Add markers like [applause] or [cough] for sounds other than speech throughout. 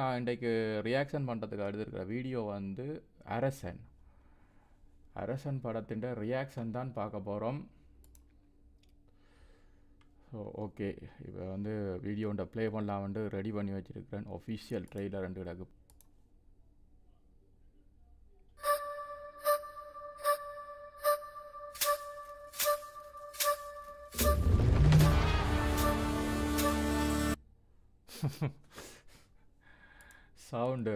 நான் இன்றைக்கு ரியாக்ஷன் பண்ணுறதுக்கு எடுத்திருக்கிற வீடியோ வந்து அரசன். அரசன் படத்தின் ரியாக்ஷன் தான் பார்க்க போகிறோம் ஸோ ஓகே இப்போ வந்து வீடியோண்ட ப்ளே பண்ணலாம் வந்து ரெடி பண்ணி வச்சுருக்கிறேன். ஒஃபிஷியல் ட்ரெய்லர் ரெண்டு கிடக்கு [laughs] சவுண்டு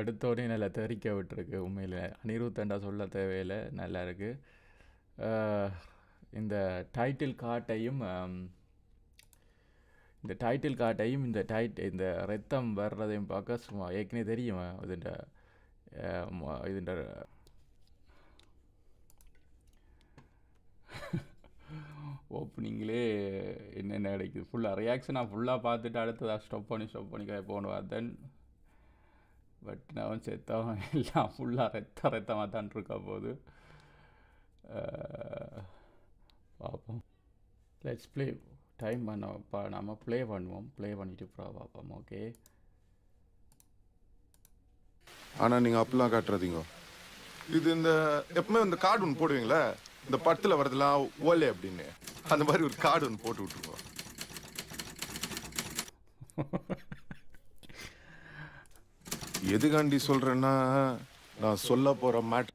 எடுத்தோடனே நல்லா தெறிக்க விட்டுருக்கு. உண்மையில் அனிருத்தண்டா சொல்ல தேவையில் நல்லா இருக்குது இந்த டைட்டில் காட்டையும் இந்த டைட்டில் காட்டையும் இந்த டைட் இந்த ரத்தம் வர்றதையும் பார்க்க சும்மா ஏற்கனவே தெரியும்? இதுண்ட இதுண்ட ஓப்பனிங்லே என்னென்ன கிடைக்குது? ஃபுல்லாக ரியாக்ஷனாக ஃபுல்லாக பார்த்துட்டு அடுத்ததாக ஸ்டப் பண்ணி ஸ்டப் பண்ணி போகணும் தென் பட் நான் செத்தவன் [laughs] எல்லாம் ஃபுல்லாக ரத்த ரத்தமாக தான் இருக்கா போது பார்ப்போம் லெட்ஸ் ப்ளே டைம் பண்ண இப்போ நம்ம ப்ளே பண்ணுவோம். ப்ளே பண்ணிட்டு ப்ரா பார்ப்போம் ஓகே ஆனால் நீங்கள் அப்படிலாம் காட்டுறதீங்க. இது இந்த எப்பவுமே இந்த கார்டு ஒன்று போடுவீங்களே? இந்த படத்தில் வரதுலாம் ஓலே அப்படின்னு. அந்த மாதிரி ஒரு கார்டு ஒன்று போட்டு விட்ருவோம் எதுக்காண்டி சொல்றேன்னா நான் சொல்ல போற மேட்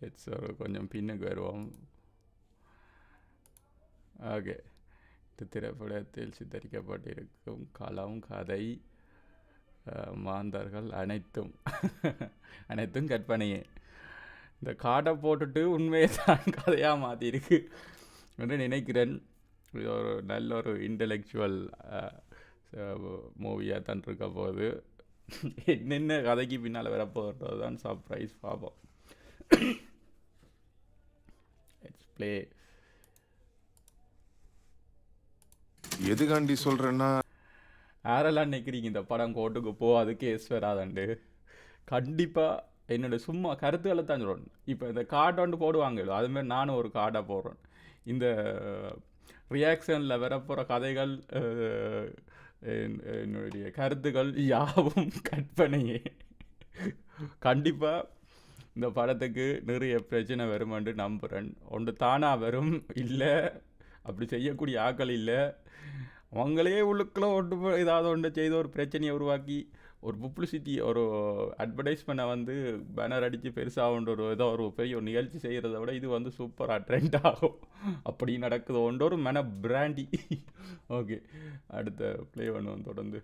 லெட்ஸ் ஒரு கொஞ்சம் பின்னுக்கு வருவோம். ஓகே இந்த திரைப்படத்தில் சித்தரிக்கப்பட்டிருக்கும் களம் கதை மாந்தர்கள் அனைத்தும் அனைத்தும் கற்பனையே. இந்த காட்டை போட்டுட்டு உண்மையை தான் [laughs] கதையாக மாற்றிருக்கு என்று நினைக்கிறேன். இது ஒரு நல்ல ஒரு இன்டலெக்சுவல் மூவியாக தான் இருக்க போகுது. என்னென்ன கதைக்கு பின்னால் வரப்போகிறது தான் சர்ப்ரைஸ் பார்ப்போம் லெட்ஸ் ப்ளே எதுக்காண்டி சொல்றேன்னா யாரெல்லாம் நினைக்கிறீங்க இந்த படம் கோட்டுக்கு போ அது கேஸ் வராதண்டு. கண்டிப்பாக என்னோட சும்மா கருத்துக்களை தான் சொல்கிறேன் இப்போ இந்த கார்டு வந்து போடுவாங்க அதுமாதிரி நானும் ஒரு கார்டாக போடுறேன். இந்த ரியாக்ஷனில் வரப்போகிற கதைகள் என்னுடைய கருத்துக்கள் யாவும் [laughs] கற்பனையே. கண்டிப்பாக இந்த படத்துக்கு நிறைய பிரச்சனை வருமென்று நம்புகிறேன் ஒன்று தானாக வரும் இல்லை அப்படி செய்யக்கூடிய ஆக்கள் இல்லை. அவங்களே உள்ளுக்குள்ள ஒன்று ஏதாவது ஒன்று செய்து ஒரு பிரச்சனையை உருவாக்கி ஒரு பப்ளிசிட்டி ஒரு அட்வர்டைஸ்மெண்ட்டை வந்து பேனர் அடித்து பெருசாக ஒன்று ஒரு ஏதோ ஒரு பெரிய ஒரு நிகழ்ச்சி செய்கிறத விட இது வந்து சூப்பராக ட்ரெண்ட் ஆகும். அப்படி நடக்குது. ஒன்று ஒரு பிராண்டி ஓகே அடுத்த ப்ளே பண்ணுவோம் தொடர்ந்து.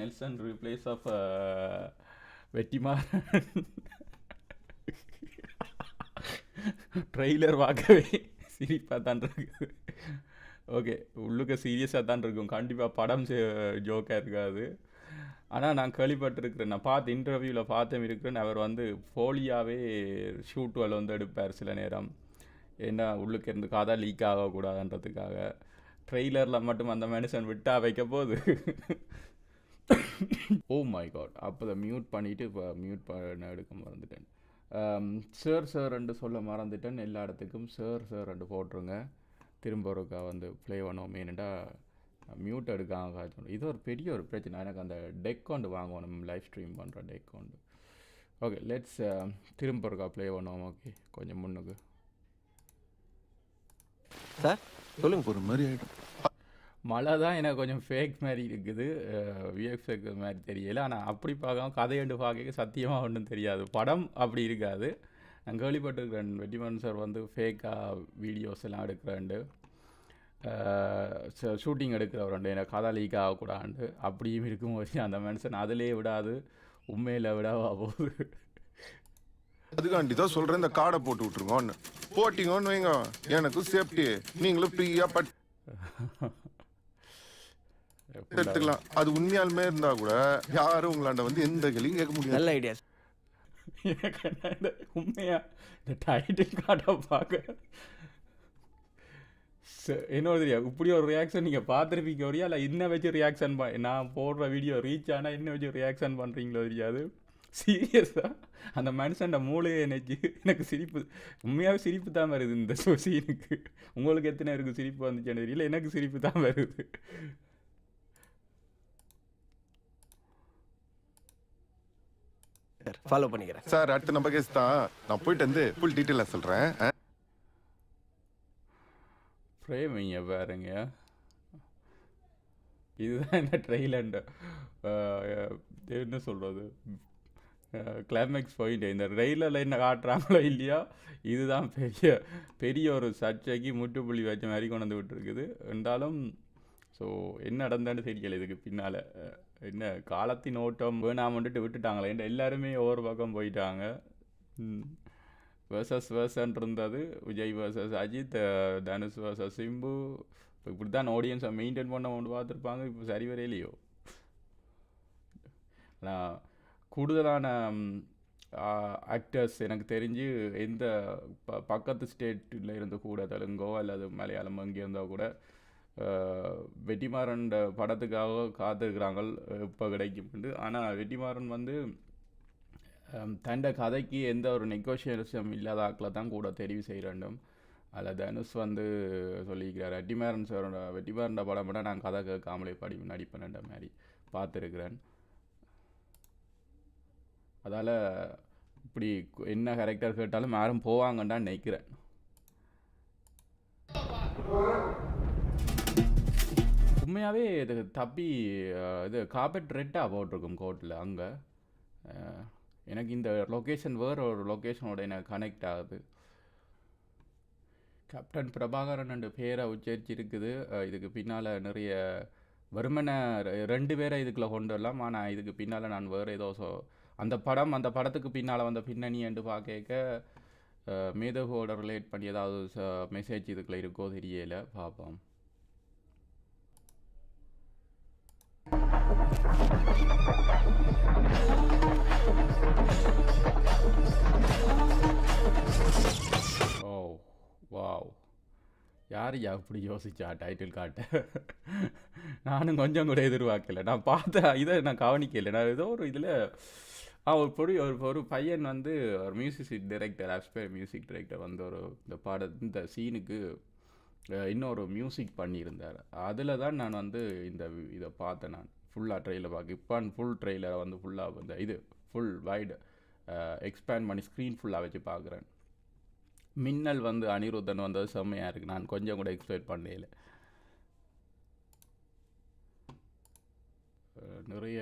நெல்சன் ரீப்ளேஸ் ஆஃப் வெட்டிமார் ட்ரெய்லர் பார்க்கவே சிரிப்பாக தான் இருக்கு. ஓகே உள்ளுக்க சீரியஸாக தான் இருக்கும். கண்டிப்பாக படம் ஜோக்காக இருக்காது. ஆனால் நான் கேள்விப்பட்டிருக்கிறேன். நான் பார்த்து இன்டர்வியூவில் பார்த்தேன் இருக்கிறேன் அவர் வந்து ஃபோலியாவே ஷூட்டுவல் வந்து எடுப்பார் சில நேரம். ஏன்னா உள்ளுக்கு இருந்து காதா லீக் ஆகக்கூடாதுன்றதுக்காக. ட்ரெய்லரில் மட்டும் அந்த மனுஷன் விட்டா வைக்க போகுது ஓ oh மை காட் அப்போ மியூட் பண்ணிவிட்டு இப்போ மியூட் பண்ண எடுக்க மறந்துட்டேன். சார் சார் ரெண்டு சொல்ல மறந்துட்டேன். எல்லா இடத்துக்கும் சார் சார் ரெண்டு போட்டுருங்க. திரும்ப ஒருக்கா வந்து ப்ளே பண்ணுவோம். ஏன்டா மியூட் எடுக்காம இது ஒரு பெரிய ஒரு பிரச்சனை. எனக்கு அந்த டெக் கொண்டு வாங்கணும். லைவ் ஸ்ட்ரீம் பண்ணுற டெக் கொண்டு. ஓகே லெட்ஸ் திரும்ப ஒருக்கா ப்ளே பண்ணுவோம். ஓகே கொஞ்சம் முன்னுக்கு. சார் சொல்லுங்க. ஒரு மாதிரி ஆயிடும். மழை தான் எனக்கு கொஞ்சம் ஃபேக் மாதிரி இருக்குது. விஎஃப்எக் மாதிரி தெரியல. ஆனால் அப்படி பார்க்காம கதையண்டு பார்க்க சத்தியமாக ஒன்றும் தெரியாது. படம் அப்படி இருக்காது. நான் கேள்விப்பட்டிருக்கிறேன். வெட்டிமன் சார் வந்து ஃபேக்காக வீடியோஸ் எல்லாம் எடுக்கிறேன்டு ஷூட்டிங் எடுக்கிறவருண்டு. எனக்கு கதை லீக் ஆகக்கூடாது அப்படியும் இருக்கும்போது அந்த மனுஷன் அதிலே விடாது. உண்மையில் விடவா போகுது. அதுக்காண்டி தான் சொல்கிறேன் இந்த கார்டை போட்டு விட்டுருங்கன்னு. போட்டிங்கன்னு வைங்க. எனக்கும் சேஃப்டி நீங்களும் ஃப்ரீயாக பட் எடுத்துக்கலாம். அது உண்மையாலுமே இருந்தா கூட யாரும் உங்களாண்ட வந்து எந்த கேள்வியும் கேட்க முடியாது. நல்ல ஐடியா எனக்கு என்ன உண்மையா? இந்த டைட்டில் கார்டை பார்க்க. ச- என்ன தெரியா? இப்படி ஒரு ரியாக்ஷன் நீங்கள் பார்த்துருப்பீங்க ஒழியா இல்லை இன்ன வச்சு ரியாக்ஷன் ப நான் போடுற வீடியோ ரீச் ஆனால் இன்ன வச்சு ரியாக்ஷன் பண்ணுறீங்களோ தெரியாது சீரியஸாக அந்த மனுஷன் மூளையை நினைச்சு எனக்கு சிரிப்பு உண்மையாகவே சிரிப்பு தான் வருது இந்த சீனுக்கு உங்களுக்கு எத்தனை இருக்குது சிரிப்பு வந்துச்சுன்னு தெரியல. எனக்கு சிரிப்பு தான் வருது. சார் ஃபாலோ பண்ணிக்கிறேன். சார் அடுத்த நம்ம கேஸ் தான். நான் போயிட்டு வந்து ஃபுல் டீட்டெயிலாக சொல்கிறேன் ஃப்ரேமிங்க பாருங்க. இதுதான் என்ன ட்ரெயிலண்ட் என்ன சொல்கிறது கிளைமேக்ஸ் பாயிண்ட் இந்த ரயிலில் என்ன காட்டுறாங்களோ இல்லையா இதுதான் பெரிய பெரிய ஒரு சர்ச்சைக்கு முற்றுப்புள்ளி வச்ச மாதிரி கொண்டு வந்து விட்டுருக்குது. இருந்தாலும் ஸோ என்ன நடந்தான்னு தெரியல இதுக்கு பின்னால். என்ன காலத்தின் ஓட்டம் வேணாமன்ட்டு விட்டுட்டாங்களே. எல்லாருமே ஒவ்வொரு பக்கம் போயிட்டாங்க. வேர்சஸ் வேர்சன் இருந்தது. Vijay versus Ajith Dhanush versus Simbu. இப்போ இப்படி தான் ஆடியன்ஸை மெயின்டைன் பண்ண ஒன்று பார்த்துருப்பாங்க. இப்போ சரி வரையிலையோ ஆனால் கூடுதலான ஆக்டர்ஸ் எனக்கு தெரிஞ்சு எந்த ப பக்கத்து ஸ்டேட்டில் இருந்து கூட தெலுங்கோ அல்லது மலையாளம் அங்கே இருந்தால் கூட வெட்டிமாறன் படத்துக்காக காத்திருக்கிறாங்க இப்போ கிடைக்கும்ண்டு ஆனால் வெட்டிமாறன் வந்து தண்ட கதைக்கு எந்த ஒரு நெகோஷியேஷன் இல்லாத ஆக்களை தான் கூட தெரிவு செய்ய வேண்டும். அதில் தனுஷ் வந்து சொல்லியிருக்கிறார் வெட்டிமாறன் சாரோட வெட்டிமாறன் படம் விட நான் கதை கேட்காமலே படி நடிப்பேன்ன்ற மாதிரி பார்த்துருக்குறேன். அதால் இப்படி என்ன கேரக்டர் கேட்டாலும் யாரும் போவாங்கன்னு நினைக்கிறேன். உண்மையாகவே இது தப்பி இது கார்பெட் ரெட்டாக போட்டிருக்கும் கோர்ட்டில் அங்கே. எனக்கு இந்த லொக்கேஷன் வேறு ஒரு லொக்கேஷனோட எனக்கு கனெக்ட் ஆகுது. கேப்டன் பிரபாகரன் ரெண்டு பேரை உச்சரிச்சிருக்குது. இதுக்கு பின்னால் நிறைய வருமனை ரெண்டு பேரை இதுக்குள்ளே கொண்டு வரலாம். ஆனால் இதுக்கு பின்னால் நான் வேறு ஏதோ சோ அந்த படம் அந்த படத்துக்கு பின்னால் வந்த பின்னணி என்று பார்க்க மேதகோட ரிலேட் பண்ணி ஏதாவது மெசேஜ் இதுக்குள்ளே இருக்கோ தெரியல. பார்ப்போம். யார் யா இப்படி யோசிச்சா? டைட்டில் காட்ட நானும் கொஞ்சம் கூட எதிர்பார்க்கல. நான் பார்த்த இதை நான் கவனிக்கல. நான் ஏதோ ஒரு இதில் ஒரு பொடி ஒரு ஒரு பையன் வந்து ஒரு music director aspire music director வந்து ஒரு இந்த பாட இந்த சீனுக்கு இன்னொரு மியூசிக் பண்ணியிருந்தார். அதில் தான் நான் வந்து இந்த இதை பார்த்தேன் நான். ஃபுல்லாக ட்ரெயிலர் பார்க்க. இப்போ ஃபுல் ட்ரெயிலரை வந்து ஃபுல்லாக இந்த இது ஃபுல் வைடு எக்ஸ்பேண்ட் பண்ணி ஸ்க்ரீன் ஃபுல்லாக வச்சு பார்க்குறேன். மின்னல் வந்து அனிருத்தன் வந்தது செம்மையாக இருக்குது நான் கொஞ்சம் கூட எக்ஸ்பெக்ட் பண்ணல நிறைய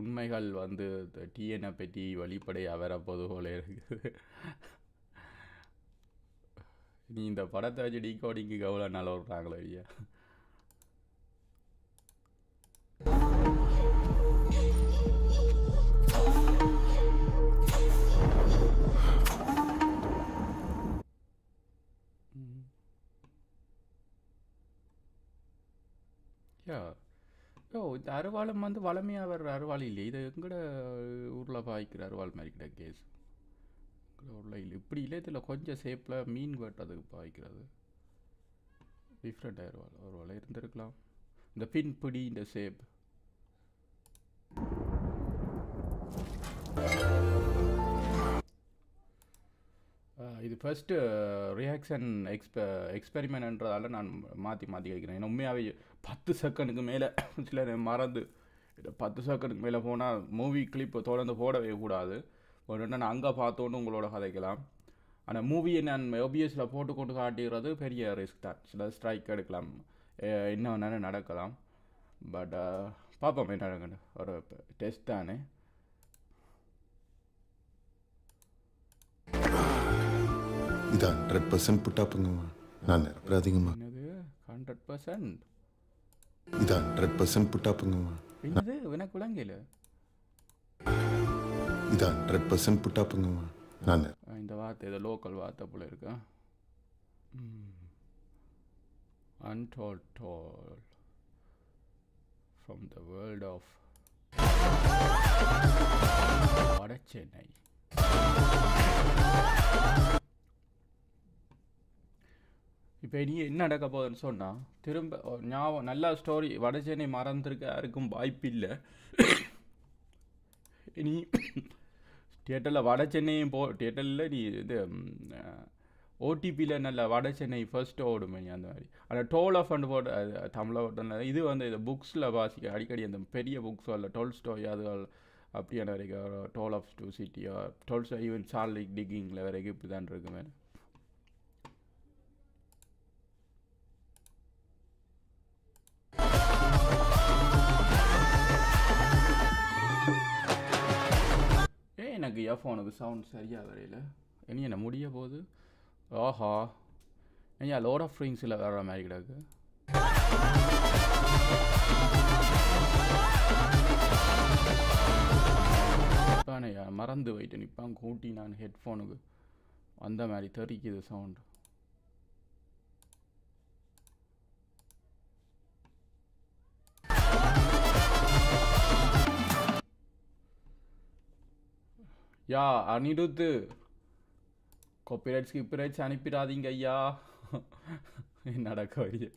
உண்மைகள் வந்து டிஎனை பற்றி வெளிப்படையாக வரப்போது போல இருக்குது. நீ இந்த படத்தை வச்சு டீகோடிங்க்கு எவ்வளோ நல்லா விட்றாங்களோ ஐயா? யா. ஓ இந்த அருவாளும் வந்து வளமையாக வர்ற அருவாள் இல்லை இது எங்கட ஊரில் பாய்க்கிற அருவாள் மாதிரி கிட்ட கேஸ் எங்கட ஊரில் இல்லை. இப்படி இல்லை இதில் கொஞ்சம் ஷேப்பில் மீன் வெட்டுறதுக்கு பாய்க்கிறது. டிஃப்ரெண்ட் அருவாள் அருவாள் இருந்திருக்கலாம். இந்த பின் பிடி இந்த ஷேப் இது ஃபஸ்ட்டு ரியாக்ஷன் எக்ஸ்பெ எக்ஸ்பெரிமெண்ட்ன்றதால நான் மாற்றி மாற்றி வைக்கிறேன். ஏன்னா உண்மையாகவே பத்து செகண்டுக்கு மேலே [coughs] சில மறந்து இது பத்து செகண்டுக்கு மேலே போனால் மூவி கிளிப்பு தொடர்ந்து போடவே கூடாது. ஒரு நான் அங்கே பார்த்தோன்னு உங்களோட கதைக்கலாம். ஆனால் மூவியை நான் ஓபிஎஸில் போட்டு கொண்டு காட்டுகிறது பெரிய ரிஸ்க் தான். சில ஸ்ட்ரைக் எடுக்கலாம். என்ன வேணாலும் நடக்கலாம். பட் பார்ப்போம் என்ன ஒரு டெஸ்ட் தானே. இது ஹண்ட்ரட் பர்சன்ட் புட்டாப்புங்கம்மா நான் நிரப்பராதிங்கம்மா என்னது ஹண்ட்ரட் பர்சன்ட் இது ஹண்ட்ரட் பர்சன்ட் புட்டாப்புங்கம்மா என்னது எனக்கு விளங்கல இது ஹண்ட்ரட் பர்சன்ட் புட்டாப்புங்கம்மா நான் இந்த வார்த்தை ஏதோ லோக்கல் வார்த்தை போல இருக்கு untold tale from the world of Vada Chennai இப்போ நீ என்ன நடக்க போகுதுன்னு சொன்னால் திரும்ப ஞாபகம் நல்ல ஸ்டோரி வட சென்னை மறந்துருக்க யாருக்கும் வாய்ப்பு இல்லை இனி தியேட்டரில் வட சென்னையும் போ தியேட்டரில் நீ இது ஓடிபியில் நல்ல வட சென்னை ஃபர்ஸ்ட் ஓடுமே நீ அந்த மாதிரி. ஆனால் டோல் ஆஃப் அண்ட் போட்டு தமிழை ஓட்டுன இது வந்து இது புக்ஸில் வாசிக்க அடிக்கடி அந்த பெரிய புக்ஸோ இல்லை டோல் ஸ்டோரி அது அப்படியான வரைக்கும் டோல் ஆஃப் டூ சிட்டியோ டோல் ஸ்டோ ஈவன் சார்லிக் டிக்கிங்கில் வரைக்கும் இப்படி தான் இருக்குமே. எனக்கு இயர்ஃபோனுக்கு சவுண்ட் சரியாக வரையில. இனி என்ன முடிய போகுது? ஆஹா. ஐயா லோட் ஆஃப் ஃப்ரிங்ஸில் வர்ற மாதிரி கிடக்கு. நிற்பானையா மறந்து போயிட்டு நிற்பான் கூட்டி நான் ஹெட்ஃபோனுக்கு அந்த மாதிரி தெரிக்குது சவுண்ட் யா அனிருத்து காப்பிரைட்ஸ் கிப்பிரைட்ஸ் அனுப்பிடாதீங்க ஐயா. [laughs] நடக்க வழி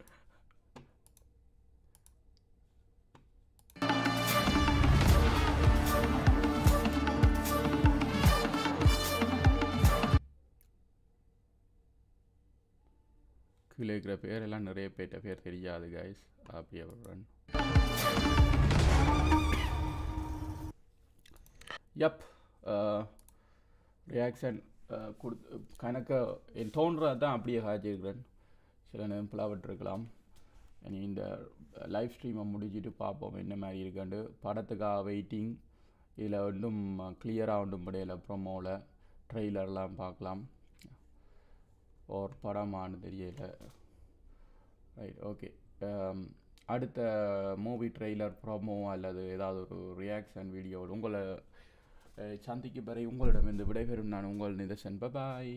கீழே இருக்கிற பேர் எல்லாம் நிறைய பேர்கிட்ட பேர் தெரியாது கைஸ் அப்படியே ரன் யப் ரியாக்ஷன் கொடுத்து கணக்க என் தோன்றதை தான் அப்படியே காய்ச்சிருக்கிறேன் சில நேரம் பிளவிட்டிருக்கலாம் இனி இந்த லைவ் ஸ்ட்ரீமை முடிச்சுட்டு பார்ப்போம் என்ன மாதிரி இருக்காண்டு படத்துக்காக வெயிட்டிங் இதில் வந்து கிளியராக ஒன்றும் முடியல ப்ரொமோவில் ட்ரெய்லர்லாம் பார்க்கலாம். ஒரு படமானு தெரியல. ரைட் ஓகே அடுத்த மூவி ட்ரெய்லர் ப்ரோமோ அல்லது ஏதாவது ஒரு ரியாக்ஷன் வீடியோ உங்களை அஹ், சந்திக்கும் வரை உங்களிடம் இந்த விடைபெறும் நான் உங்கள் நிதர்சன். பபாய்